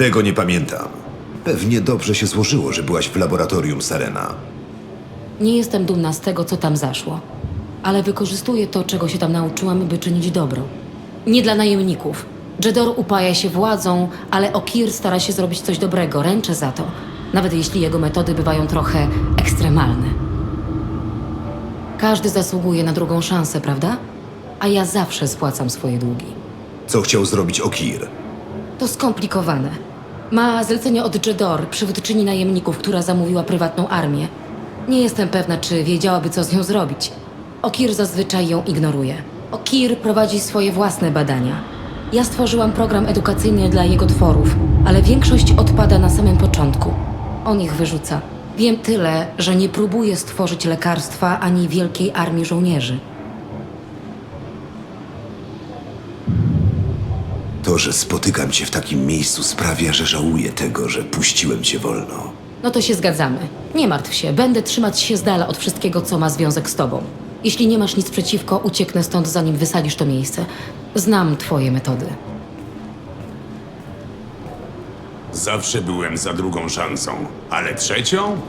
Tego nie pamiętam. Pewnie dobrze się złożyło, że byłaś w laboratorium Sarena. Nie jestem dumna z tego, co tam zaszło, ale wykorzystuję to, czego się tam nauczyłam, by czynić dobro. Nie dla najemników. Jedor upaja się władzą, ale Okir stara się zrobić coś dobrego, ręczę za to. Nawet jeśli jego metody bywają trochę ekstremalne. Każdy zasługuje na drugą szansę, prawda? A ja zawsze spłacam swoje długi. Co chciał zrobić Okir? To skomplikowane. Ma zlecenie od Jedor, przywódczyni najemników, która zamówiła prywatną armię. Nie jestem pewna, czy wiedziałaby, co z nią zrobić. Okir zazwyczaj ją ignoruje. Okir prowadzi swoje własne badania. Ja stworzyłam program edukacyjny dla jego tworów, ale większość odpada na samym początku. On ich wyrzuca. Wiem tyle, że nie próbuje stworzyć lekarstwa ani wielkiej armii żołnierzy. To, że spotykam cię w takim miejscu sprawia, że żałuję tego, że puściłem cię wolno. No to się zgadzamy. Nie martw się, będę trzymać się z dala od wszystkiego, co ma związek z tobą. Jeśli nie masz nic przeciwko, ucieknę stąd, zanim wysadzisz to miejsce. Znam twoje metody. Zawsze byłem za drugą szansą, ale trzecią?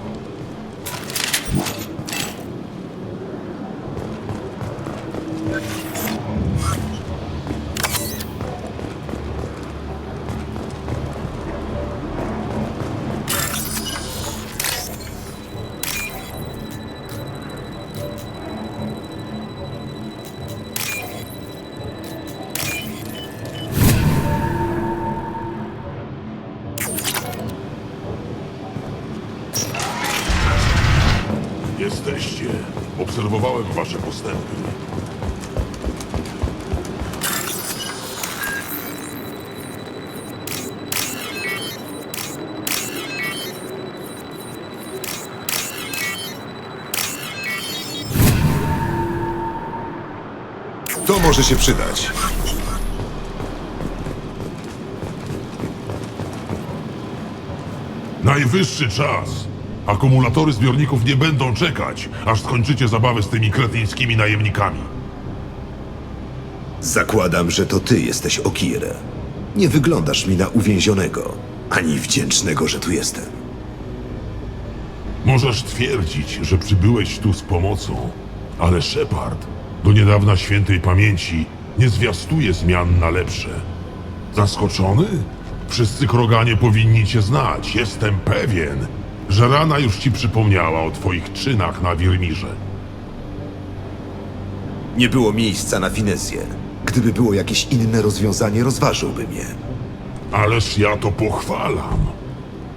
Obserwowałem wasze postępy. To może się przydać. Najwyższy czas. Akumulatory zbiorników nie będą czekać, aż skończycie zabawę z tymi kretyńskimi najemnikami. Zakładam, że to ty jesteś Okir. Nie wyglądasz mi na uwięzionego, ani wdzięcznego, że tu jestem. Możesz twierdzić, że przybyłeś tu z pomocą, ale Shepard, do niedawna świętej pamięci, nie zwiastuje zmian na lepsze. Zaskoczony? Wszyscy kroganie powinni cię znać. Jestem pewien, że rana już ci przypomniała o twoich czynach na Wirmirze. Nie było miejsca na finezję. Gdyby było jakieś inne rozwiązanie, rozważyłbym je. Ależ ja to pochwalam.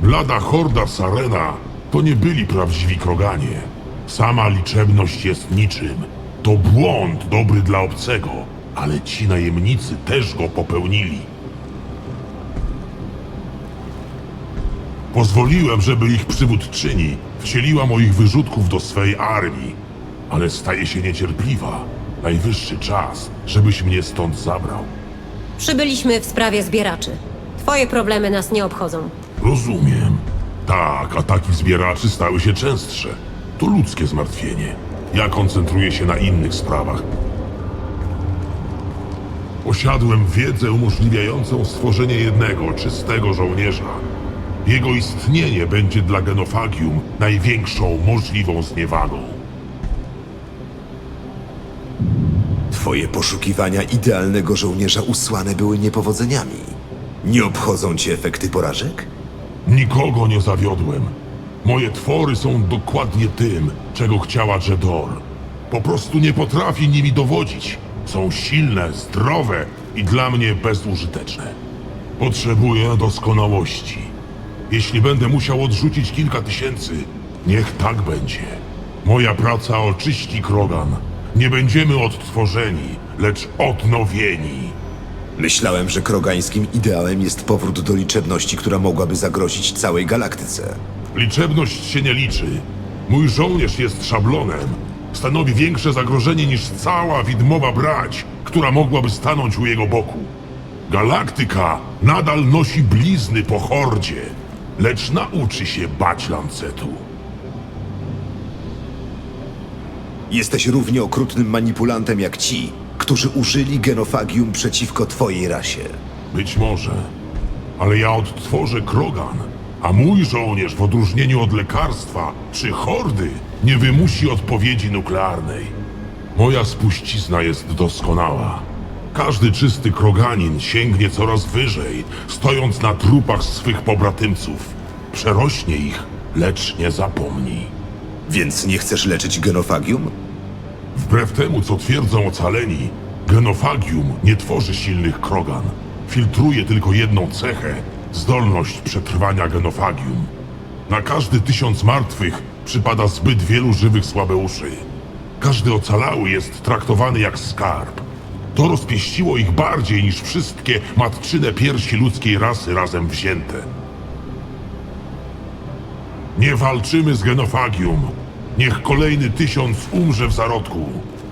Blada horda Sarena to nie byli prawdziwi kroganie. Sama liczebność jest niczym. To błąd dobry dla obcego, ale ci najemnicy też go popełnili. Pozwoliłem, żeby ich przywódczyni wcieliła moich wyrzutków do swej armii, ale staje się niecierpliwa. Najwyższy czas, żebyś mnie stąd zabrał. Przybyliśmy w sprawie zbieraczy. Twoje problemy nas nie obchodzą. Rozumiem. Tak, ataki zbieraczy stały się częstsze. To ludzkie zmartwienie. Ja koncentruję się na innych sprawach. Posiadłem wiedzę umożliwiającą stworzenie jednego czystego żołnierza. Jego istnienie będzie dla genofagium największą możliwą zniewagą. Twoje poszukiwania idealnego żołnierza usłane były niepowodzeniami. Nie obchodzą cię efekty porażek? Nikogo nie zawiodłem. Moje twory są dokładnie tym, czego chciała Jedor. Po prostu nie potrafi nimi dowodzić. Są silne, zdrowe i dla mnie bezużyteczne. Potrzebuję doskonałości. Jeśli będę musiał odrzucić kilka tysięcy, niech tak będzie. Moja praca oczyści Krogan. Nie będziemy odtworzeni, lecz odnowieni. Myślałem, że krogańskim ideałem jest powrót do liczebności, która mogłaby zagrozić całej galaktyce. Liczebność się nie liczy. Mój żołnierz jest szablonem. Stanowi większe zagrożenie niż cała widmowa brać, która mogłaby stanąć u jego boku. Galaktyka nadal nosi blizny po hordzie, lecz nauczy się bać lancetu. Jesteś równie okrutnym manipulantem jak ci, którzy użyli genofagium przeciwko twojej rasie. Być może. ale ja odtworzę krogan, a mój żołnierz w odróżnieniu od lekarstwa czy hordy nie wymusi odpowiedzi nuklearnej. Moja spuścizna jest doskonała. Każdy czysty kroganin sięgnie coraz wyżej, stojąc na trupach swych pobratymców. Przerośnie ich, lecz nie zapomni. Więc nie chcesz leczyć genofagium? Wbrew temu, co twierdzą ocaleni, genofagium nie tworzy silnych krogan. Filtruje tylko jedną cechę zdolność przetrwania genofagium. Na każdy tysiąc martwych przypada zbyt wielu żywych słabeuszy. Każdy ocalały jest traktowany jak skarb. To rozpieściło ich bardziej niż wszystkie matczyne piersi ludzkiej rasy razem wzięte. Nie walczymy z genofagium. Niech kolejny tysiąc umrze w zarodku.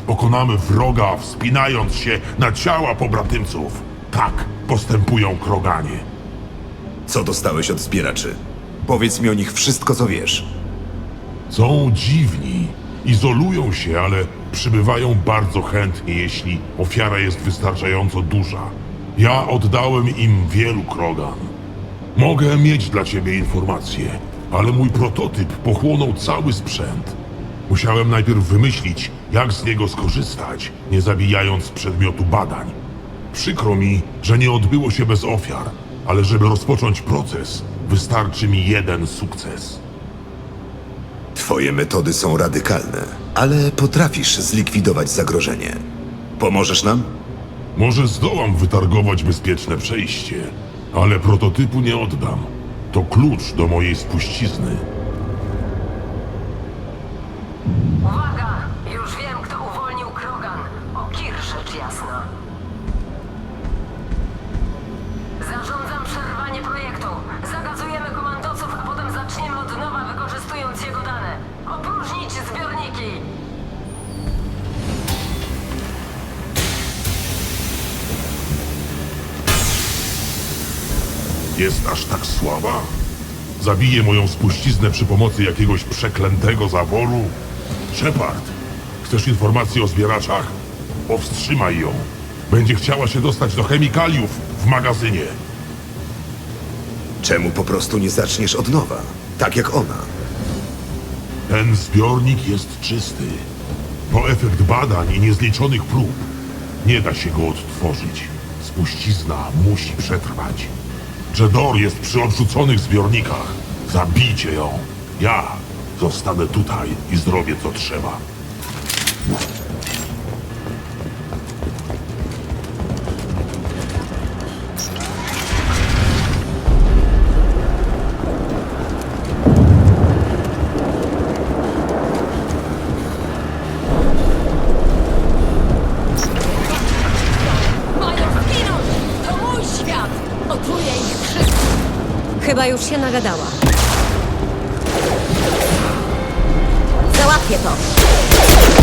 Pokonamy wroga, wspinając się na ciała pobratymców. Tak postępują kroganie. Co dostałeś od zbieraczy? Powiedz mi o nich wszystko, co wiesz. Są dziwni, izolują się, ale przybywają bardzo chętnie, jeśli ofiara jest wystarczająco duża. Ja oddałem im wielu krogan. Mogę mieć dla ciebie informacje, ale mój prototyp pochłonął cały sprzęt. Musiałem najpierw wymyślić, jak z niego skorzystać, nie zabijając przedmiotu badań. Przykro mi, że nie odbyło się bez ofiar, ale żeby rozpocząć proces, wystarczy mi jeden sukces. Twoje metody są radykalne, ale potrafisz zlikwidować zagrożenie. Pomożesz nam? Może zdołam wytargować bezpieczne przejście, ale prototypu nie oddam. To klucz do mojej spuścizny. Jest aż tak słaba? Zabije moją spuściznę przy pomocy jakiegoś przeklętego zaworu? Shepard, chcesz informacji o zbieraczach? Powstrzymaj ją. Będzie chciała się dostać do chemikaliów w magazynie. Czemu po prostu nie zaczniesz od nowa? Tak jak ona. Ten zbiornik jest czysty. To efekt badań i niezliczonych prób. Nie da się go odtworzyć. Spuścizna musi przetrwać. Jedor jest przy odrzuconych zbiornikach. Zabijcie ją. Ja zostanę tutaj i zrobię co trzeba. Chyba już się nagadała. Załatwię to.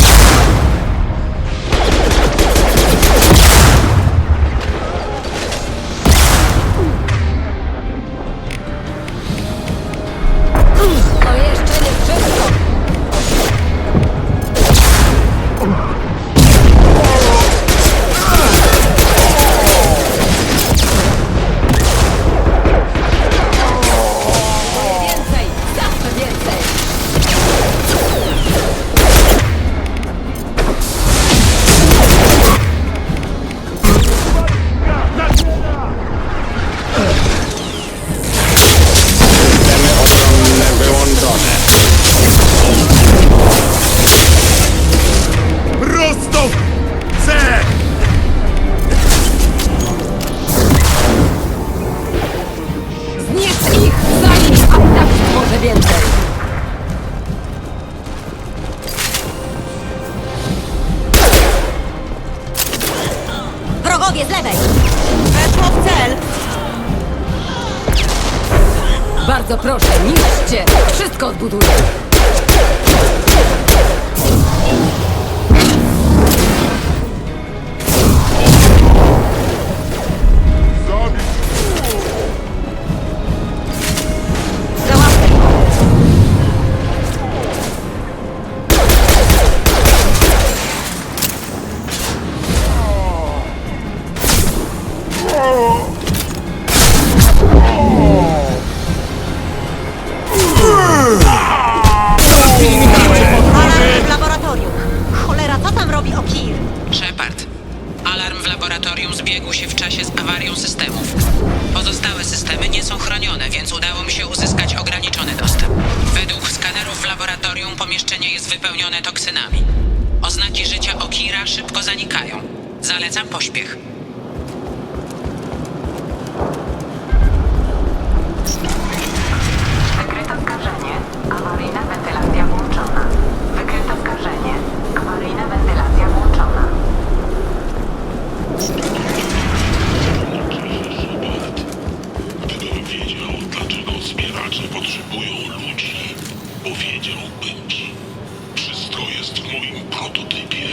Jest w moim prototypie.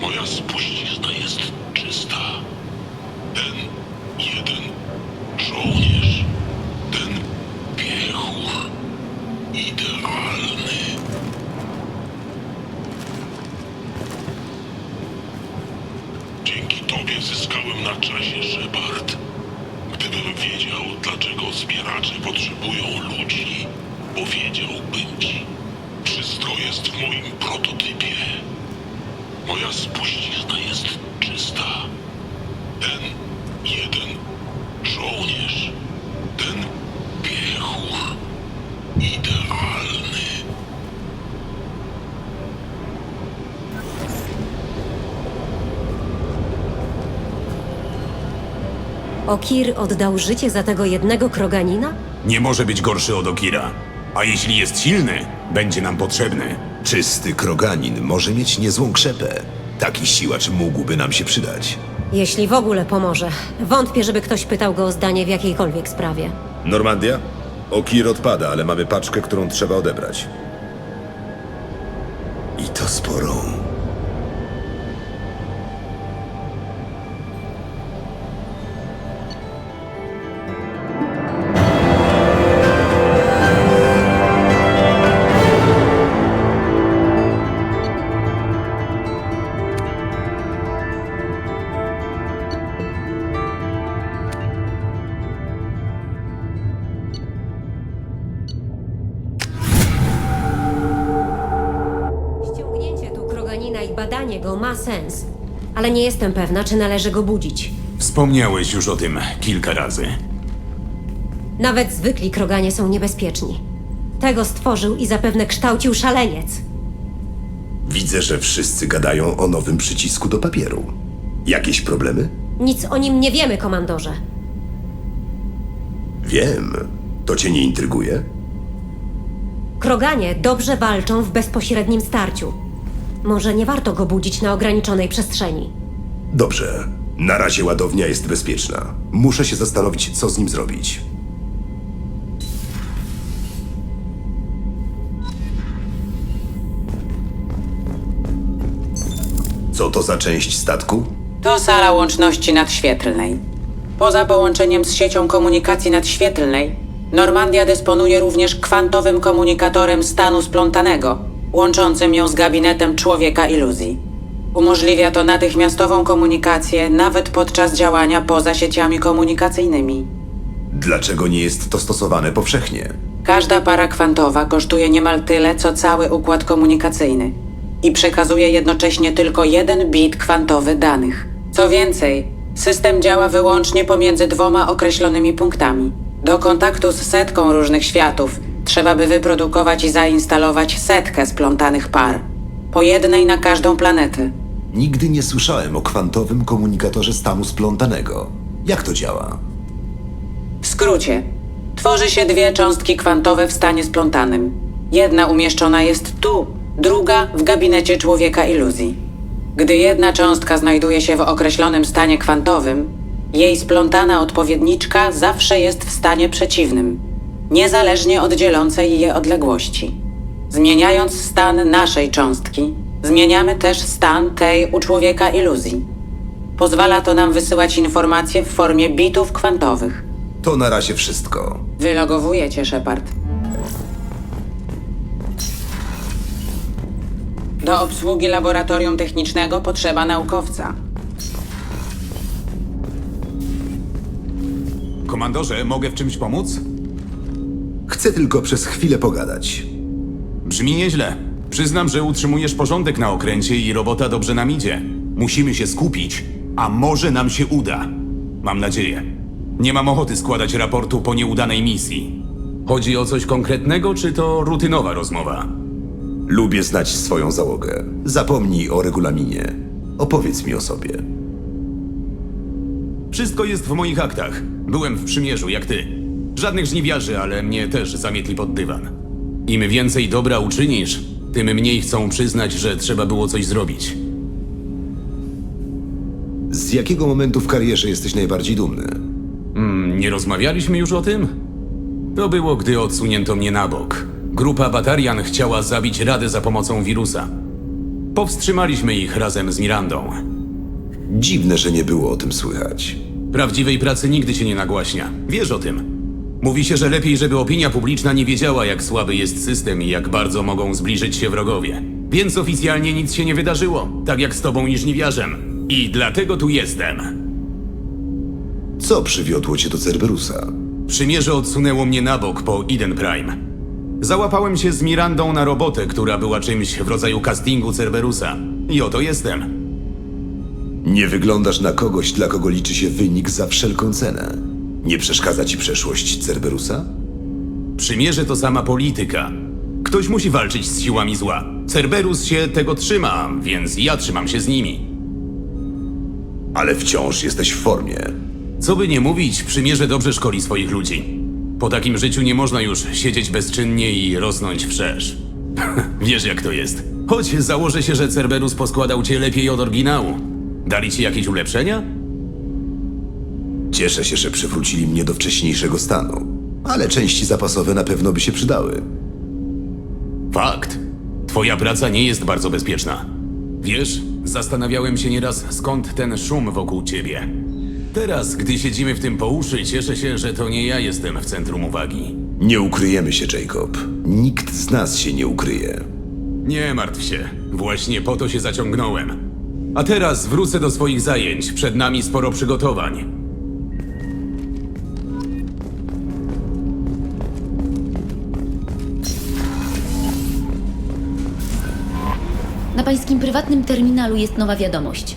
Moja spuścizna jest czysta. Ten jeden oddał życie za tego jednego kroganina? Nie może być gorszy od Okira. A jeśli jest silny, będzie nam potrzebny. Czysty kroganin może mieć niezłą krzepę. Taki siłacz mógłby nam się przydać. Jeśli w ogóle pomoże. Wątpię, żeby ktoś pytał go o zdanie w jakiejkolwiek sprawie. Normandia? Okir odpada, ale mamy paczkę, którą trzeba odebrać. I to sporą. Nie jestem pewna, czy należy go budzić. Wspomniałeś już o tym kilka razy. Nawet zwykli kroganie są niebezpieczni. Tego stworzył i zapewne kształcił szaleniec. Widzę, że wszyscy gadają o nowym przycisku do papieru. Jakieś problemy? Nic o nim nie wiemy, komandorze. Wiem. To cię nie intryguje? Kroganie dobrze walczą w bezpośrednim starciu. Może nie warto go budzić na ograniczonej przestrzeni. Dobrze. Na razie ładownia jest bezpieczna. Muszę się zastanowić, co z nim zrobić. Co to za część statku? To sala łączności nadświetlnej. Poza połączeniem z siecią komunikacji nadświetlnej, Normandia dysponuje również kwantowym komunikatorem stanu splątanego, łączącym ją z gabinetem człowieka iluzji. Umożliwia to natychmiastową komunikację nawet podczas działania poza sieciami komunikacyjnymi. Dlaczego nie jest to stosowane powszechnie? Każda para kwantowa kosztuje niemal tyle, co cały układ komunikacyjny i przekazuje jednocześnie tylko jeden bit kwantowy danych. Co więcej, system działa wyłącznie pomiędzy dwoma określonymi punktami. Do kontaktu z setką różnych światów trzeba by wyprodukować i zainstalować setkę splątanych par. Po jednej na każdą planetę. Nigdy nie słyszałem o kwantowym komunikatorze stanu splątanego. Jak to działa? W skrócie, tworzy się dwie cząstki kwantowe w stanie splątanym. Jedna umieszczona jest tu, druga w gabinecie człowieka iluzji. Gdy jedna cząstka znajduje się w określonym stanie kwantowym, jej splątana odpowiedniczka zawsze jest w stanie przeciwnym, niezależnie od dzielącej je odległości. Zmieniając stan naszej cząstki, zmieniamy też stan tej u człowieka iluzji. Pozwala to nam wysyłać informacje w formie bitów kwantowych. To na razie wszystko. Wylogowuję cię, Shepard. Do obsługi laboratorium technicznego potrzeba naukowca. Komandorze, mogę w czymś pomóc? Chcę tylko przez chwilę pogadać. Brzmi nieźle. Przyznam, że utrzymujesz porządek na okręcie i robota dobrze nam idzie. Musimy się skupić, A może nam się uda. Mam nadzieję. Nie mam ochoty składać raportu po nieudanej misji. Chodzi o coś konkretnego, czy to rutynowa rozmowa? Lubię znać swoją załogę. Zapomnij o regulaminie. Opowiedz mi o sobie. Wszystko jest w moich aktach. Byłem w przymierzu, jak ty. Żadnych żniwiarzy, ale mnie też zamietli pod dywan. Im więcej dobra uczynisz, tym mniej chcą przyznać, że trzeba było coś zrobić. Z jakiego momentu w karierze jesteś najbardziej dumny? Mm, Nie rozmawialiśmy już o tym? To było, gdy odsunięto mnie na bok. Grupa Batarian chciała zabić Radę za pomocą wirusa. Powstrzymaliśmy ich razem z Mirandą. Dziwne, że nie było o tym słychać. Prawdziwej pracy nigdy się nie nagłaśnia. Wiesz o tym. Mówi się, że lepiej, żeby opinia publiczna nie wiedziała, jak słaby jest system i jak bardzo mogą zbliżyć się wrogowie. Więc oficjalnie nic się nie wydarzyło, tak jak z tobą i żniwiarzem. I dlatego tu jestem. Co przywiodło cię do Cerberusa? Przymierze odsunęło mnie na bok po Eden Prime. Załapałem się z Mirandą na robotę, która była czymś w rodzaju castingu Cerberusa. I oto jestem. Nie wyglądasz na kogoś, dla kogo liczy się wynik za wszelką cenę. Nie przeszkadza ci przeszłość Cerberusa? Przymierze to sama polityka. Ktoś musi walczyć z siłami zła. Cerberus się tego trzyma, więc ja trzymam się z nimi. Ale wciąż jesteś w formie. Co by nie mówić, przymierze dobrze szkoli swoich ludzi. Po takim życiu nie można już siedzieć bezczynnie i rosnąć wszerz. Wiesz jak to jest. Choć założę się, że Cerberus poskładał cię lepiej od oryginału. Dali ci jakieś ulepszenia? Cieszę się, że przywrócili mnie do wcześniejszego stanu. Ale części zapasowe na pewno by się przydały. Fakt. Twoja praca nie jest bardzo bezpieczna. Wiesz, zastanawiałem się nieraz, skąd ten szum wokół ciebie. Teraz, gdy siedzimy w tym po uszy, cieszę się, że to nie ja jestem w centrum uwagi. Nie ukryjemy się, Jacob. Nikt z nas się nie ukryje. Nie martw się, właśnie po to się zaciągnąłem. A teraz wrócę do swoich zajęć, przed nami sporo przygotowań. Na pańskim prywatnym terminalu jest nowa wiadomość.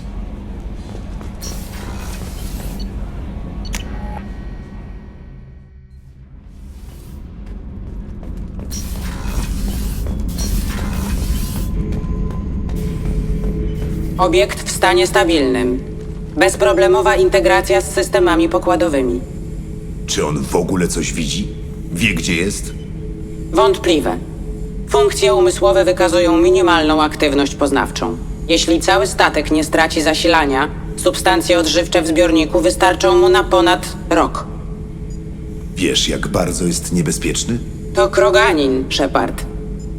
Obiekt w stanie stabilnym. Bezproblemowa integracja z systemami pokładowymi. Czy on w ogóle coś widzi? Wie, gdzie jest? Wątpliwe. Funkcje umysłowe wykazują minimalną aktywność poznawczą. Jeśli cały statek nie straci zasilania, substancje odżywcze w zbiorniku wystarczą mu na ponad rok. Wiesz, jak bardzo jest niebezpieczny? To kroganin, Shepard.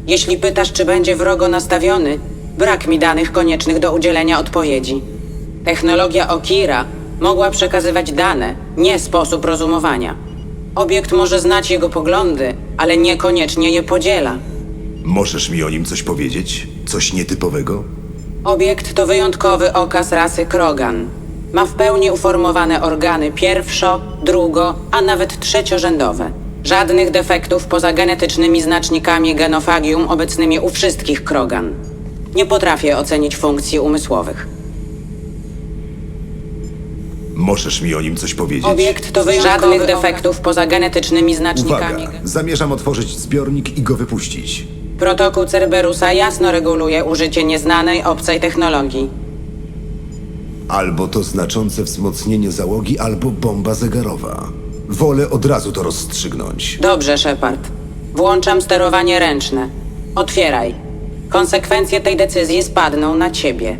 Jeśli pytasz, czy będzie wrogo nastawiony, brak mi danych koniecznych do udzielenia odpowiedzi. Technologia Okira mogła przekazywać dane, nie sposób rozumowania. Obiekt może znać jego poglądy, ale niekoniecznie je podziela. Możesz mi o nim coś powiedzieć? Coś nietypowego? Obiekt to wyjątkowy okaz rasy Krogan. Ma w pełni uformowane organy pierwszo, drugo, a nawet trzeciorzędowe. Żadnych defektów poza genetycznymi znacznikami genofagium obecnymi u wszystkich Krogan. Nie potrafię ocenić funkcji umysłowych. Możesz mi o nim coś powiedzieć? Obiekt to wyjątkowy Żadnych defektów poza genetycznymi znacznikami. Uwaga! Zamierzam otworzyć zbiornik i go wypuścić. Protokół Cerberusa jasno reguluje użycie nieznanej obcej technologii. Albo to znaczące wzmocnienie załogi, albo bomba zegarowa. Wolę od razu to rozstrzygnąć. Dobrze, Shepard. Włączam sterowanie ręczne. Otwieraj. Konsekwencje tej decyzji spadną na ciebie.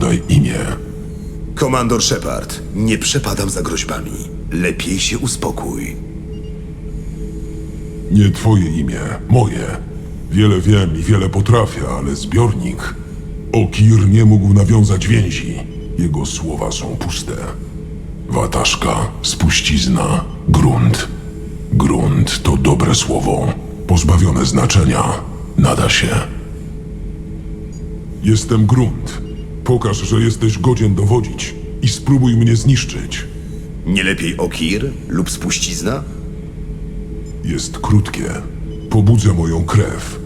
Podaj imię. Komandor Shepard, nie przepadam za groźbami. Lepiej się uspokój. Nie twoje imię, moje. Wiele wiem i wiele potrafię, ale zbiornik. Okir nie mógł nawiązać więzi. Jego słowa są puste. Wataszka, spuścizna, grunt. Grunt to dobre słowo. Pozbawione znaczenia. Nada się. Jestem grunt. Pokaż, że jesteś godzien dowodzić i spróbuj mnie zniszczyć. Nie lepiej Okir lub spuścizna? Jest krótkie. Pobudzę moją krew.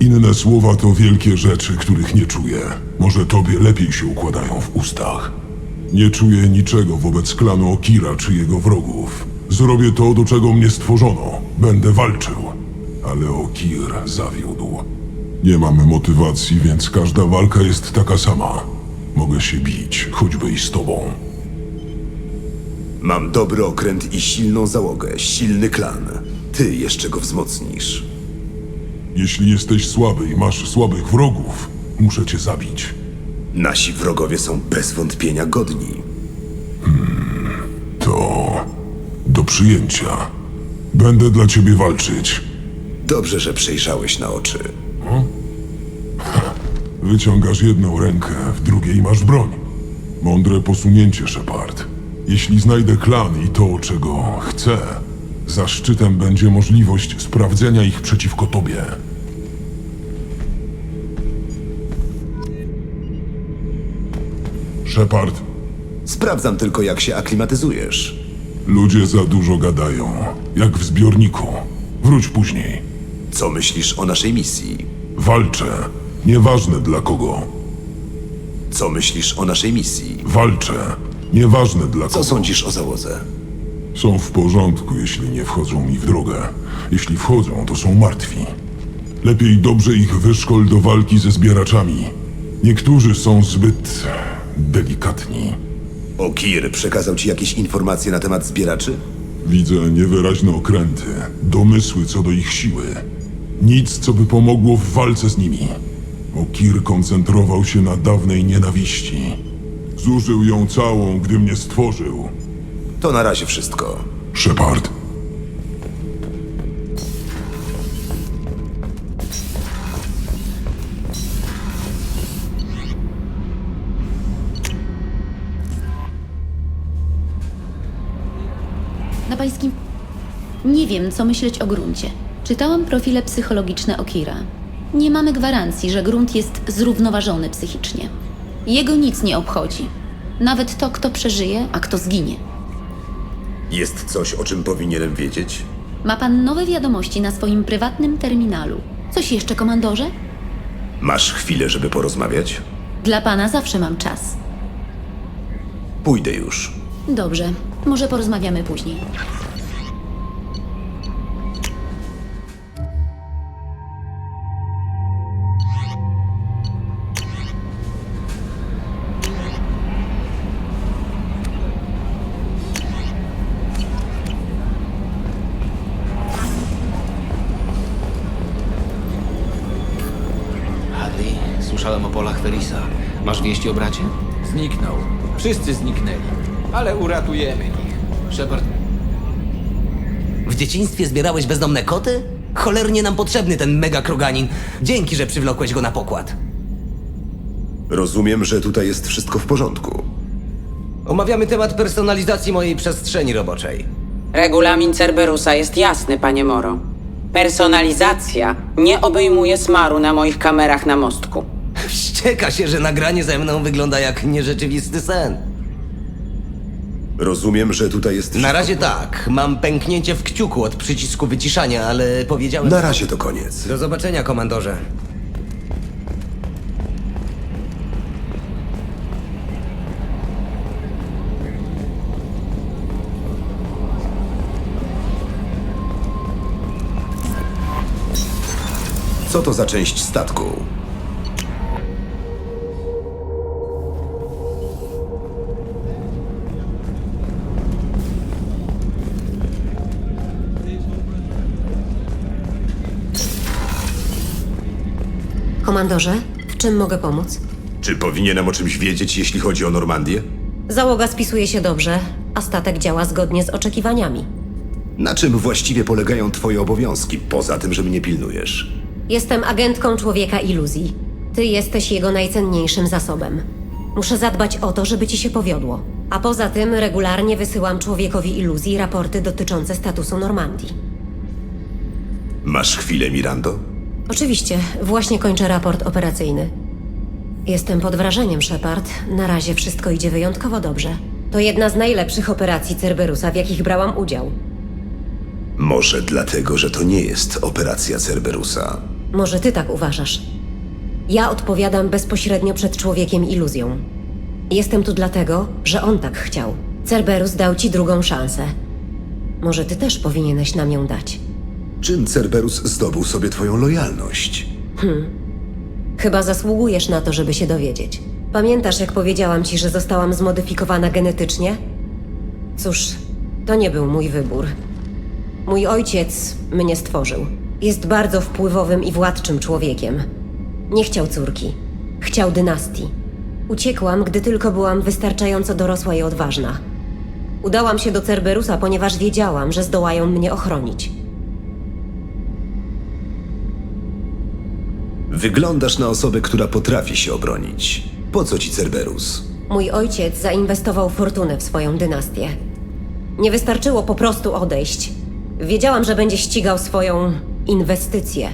Inne słowa to wielkie rzeczy, których nie czuję. Może tobie lepiej się układają w ustach. Nie czuję niczego wobec klanu Okira czy jego wrogów. Zrobię to, do czego mnie stworzono. Będę walczył. Ale Okir zawiódł. Nie mamy motywacji, więc każda walka jest taka sama. Mogę się bić, choćby i z tobą. Mam dobry okręt i silną załogę, silny klan. Ty jeszcze go wzmocnisz. Jeśli jesteś słaby i masz słabych wrogów, muszę cię zabić. Nasi wrogowie są bez wątpienia godni. To do przyjęcia. Będę dla ciebie walczyć. Dobrze, że przejrzałeś na oczy. Wyciągasz jedną rękę, w drugiej masz broń. Mądre posunięcie, Shepard. Jeśli znajdę klan i to, czego chcę, zaszczytem będzie możliwość sprawdzenia ich przeciwko tobie. Shepard, Sprawdzam tylko, jak się aklimatyzujesz. ludzie za dużo gadają, jak w zbiorniku. Wróć później. Co myślisz o naszej misji? Walczę. Nieważne dla kogo. Co myślisz o naszej misji? Walczę. Nieważne dla Co kogo. sądzisz o załodze? Są w porządku, jeśli nie wchodzą mi w drogę. Jeśli wchodzą, to są martwi. Lepiej dobrze ich wyszkol do walki ze zbieraczami. Niektórzy są zbyt delikatni. Okir przekazał ci jakieś informacje na temat zbieraczy? Widzę niewyraźne okręty, domysły co do ich siły. Nic, co by pomogło w walce z nimi. Okir koncentrował się na dawnej nienawiści. Zużył ją całą, gdy mnie stworzył. To na razie wszystko. Shepard. Na pańskim... Nie wiem, co myśleć o gruncie. Czytałam profile psychologiczne Okira. Nie mamy gwarancji, że grunt jest zrównoważony psychicznie. Jego nic nie obchodzi. Nawet to, kto przeżyje, a kto zginie. Jest coś, o czym powinienem wiedzieć? Ma pan nowe wiadomości na swoim prywatnym terminalu. Coś jeszcze, komandorze? Masz chwilę, żeby porozmawiać? Dla pana zawsze mam czas. Pójdę już. Dobrze, może porozmawiamy później. Ferisa. Masz wieści o bracie? Zniknął. Wszyscy zniknęli. Ale uratujemy ich. Shepard, W dzieciństwie zbierałeś bezdomne koty? Cholernie nam potrzebny ten mega kroganin. Dzięki, że przywlokłeś go na pokład. Rozumiem, że tutaj jest wszystko w porządku. Omawiamy temat personalizacji mojej przestrzeni roboczej. Regulamin Cerberusa jest jasny, panie Moro. Personalizacja nie obejmuje smaru na moich kamerach na mostku. Wścieka się, że nagranie ze mną wygląda jak nierzeczywisty sen. Rozumiem, że tutaj jest. Na razie tak, mam pęknięcie w kciuku od przycisku wyciszania, ale powiedziałem... Na razie to koniec. Do zobaczenia, komandorze. Co to za część statku? Komandorze, w czym mogę pomóc? Czy powinienem o czymś wiedzieć, jeśli chodzi o Normandię? Załoga spisuje się dobrze, a statek działa zgodnie z oczekiwaniami. Na czym właściwie polegają twoje obowiązki, poza tym, że mnie pilnujesz? Jestem agentką człowieka iluzji. Ty jesteś jego najcenniejszym zasobem. Muszę zadbać o to, żeby ci się powiodło. A poza tym regularnie wysyłam człowiekowi iluzji raporty dotyczące statusu Normandii. Masz chwilę, Mirando? Oczywiście, właśnie kończę raport operacyjny. Jestem pod wrażeniem, Shepard. Na razie wszystko idzie wyjątkowo dobrze. To jedna z najlepszych operacji Cerberusa, w jakich brałam udział. Może dlatego, że to nie jest operacja Cerberusa. Może ty tak uważasz. Ja odpowiadam bezpośrednio przed człowiekiem iluzją. Jestem tu dlatego, że on tak chciał. Cerberus dał ci drugą szansę. Może ty też powinieneś nam ją dać. Czym Cerberus zdobył sobie twoją lojalność? Chyba zasługujesz na to, żeby się dowiedzieć. Pamiętasz, jak powiedziałam ci, że zostałam zmodyfikowana genetycznie? Cóż, to nie był mój wybór. Mój ojciec mnie stworzył. Jest bardzo wpływowym i władczym człowiekiem. Nie chciał córki. Chciał dynastii. Uciekłam, gdy tylko byłam wystarczająco dorosła i odważna. Udałam się do Cerberusa, ponieważ wiedziałam, że zdołają mnie ochronić. Wyglądasz na osobę, która potrafi się obronić. Po co ci Cerberus? Mój ojciec zainwestował fortunę w swoją dynastię. Nie wystarczyło po prostu odejść. Wiedziałam, że będzie ścigał swoją inwestycję.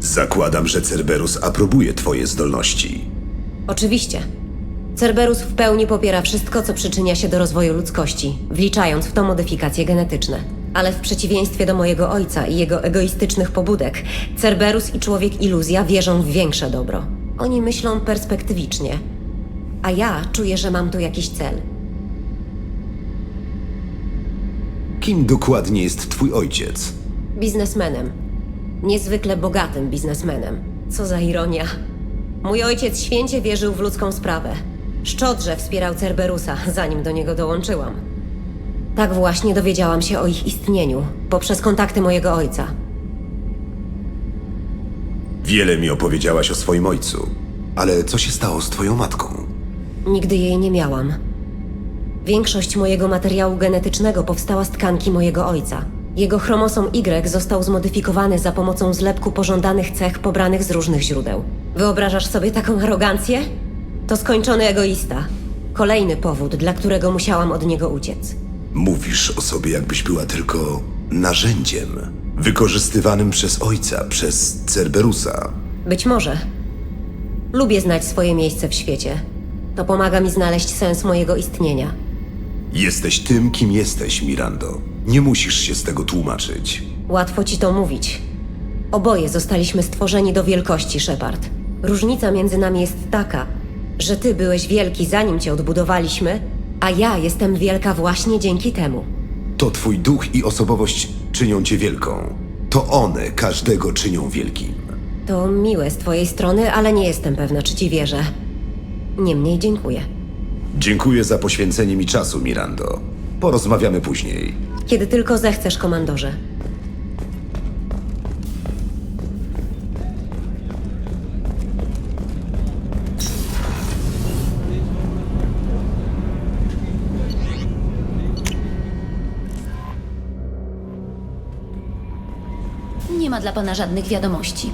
Zakładam, że Cerberus aprobuje twoje zdolności. Oczywiście. Cerberus w pełni popiera wszystko, co przyczynia się do rozwoju ludzkości, wliczając w to modyfikacje genetyczne. Ale w przeciwieństwie do mojego ojca i jego egoistycznych pobudek, Cerberus i człowiek iluzja wierzą w większe dobro. Oni myślą perspektywicznie. A ja czuję, że mam tu jakiś cel. Kim dokładnie jest twój ojciec? Biznesmenem. Niezwykle bogatym biznesmenem. Co za ironia. Mój ojciec święcie wierzył w ludzką sprawę. Szczodrze wspierał Cerberusa, zanim do niego dołączyłam. Tak właśnie dowiedziałam się o ich istnieniu, poprzez kontakty mojego ojca. Wiele mi opowiedziałaś o swoim ojcu. Ale co się stało z twoją matką? Nigdy jej nie miałam. Większość mojego materiału genetycznego powstała z tkanki mojego ojca. Jego chromosom Y został zmodyfikowany za pomocą zlepku pożądanych cech pobranych z różnych źródeł. Wyobrażasz sobie taką arogancję? To skończony egoista. Kolejny powód, dla którego musiałam od niego uciec. Mówisz o sobie, jakbyś była tylko narzędziem, wykorzystywanym przez ojca, przez Cerberusa. Być może. Lubię znać swoje miejsce w świecie. To pomaga mi znaleźć sens mojego istnienia. Jesteś tym, kim jesteś, Mirando. Nie musisz się z tego tłumaczyć. Łatwo ci to mówić. Oboje zostaliśmy stworzeni do wielkości, Shepard. Różnica między nami jest taka, że ty byłeś wielki zanim cię odbudowaliśmy, a ja jestem wielka właśnie dzięki temu. To twój duch i osobowość czynią cię wielką. To one każdego czynią wielkim. To miłe z twojej strony, ale nie jestem pewna, czy ci wierzę. Niemniej dziękuję. Dziękuję za poświęcenie mi czasu, Mirando. Porozmawiamy później. Kiedy tylko zechcesz, komandorze. Pana żadnych wiadomości.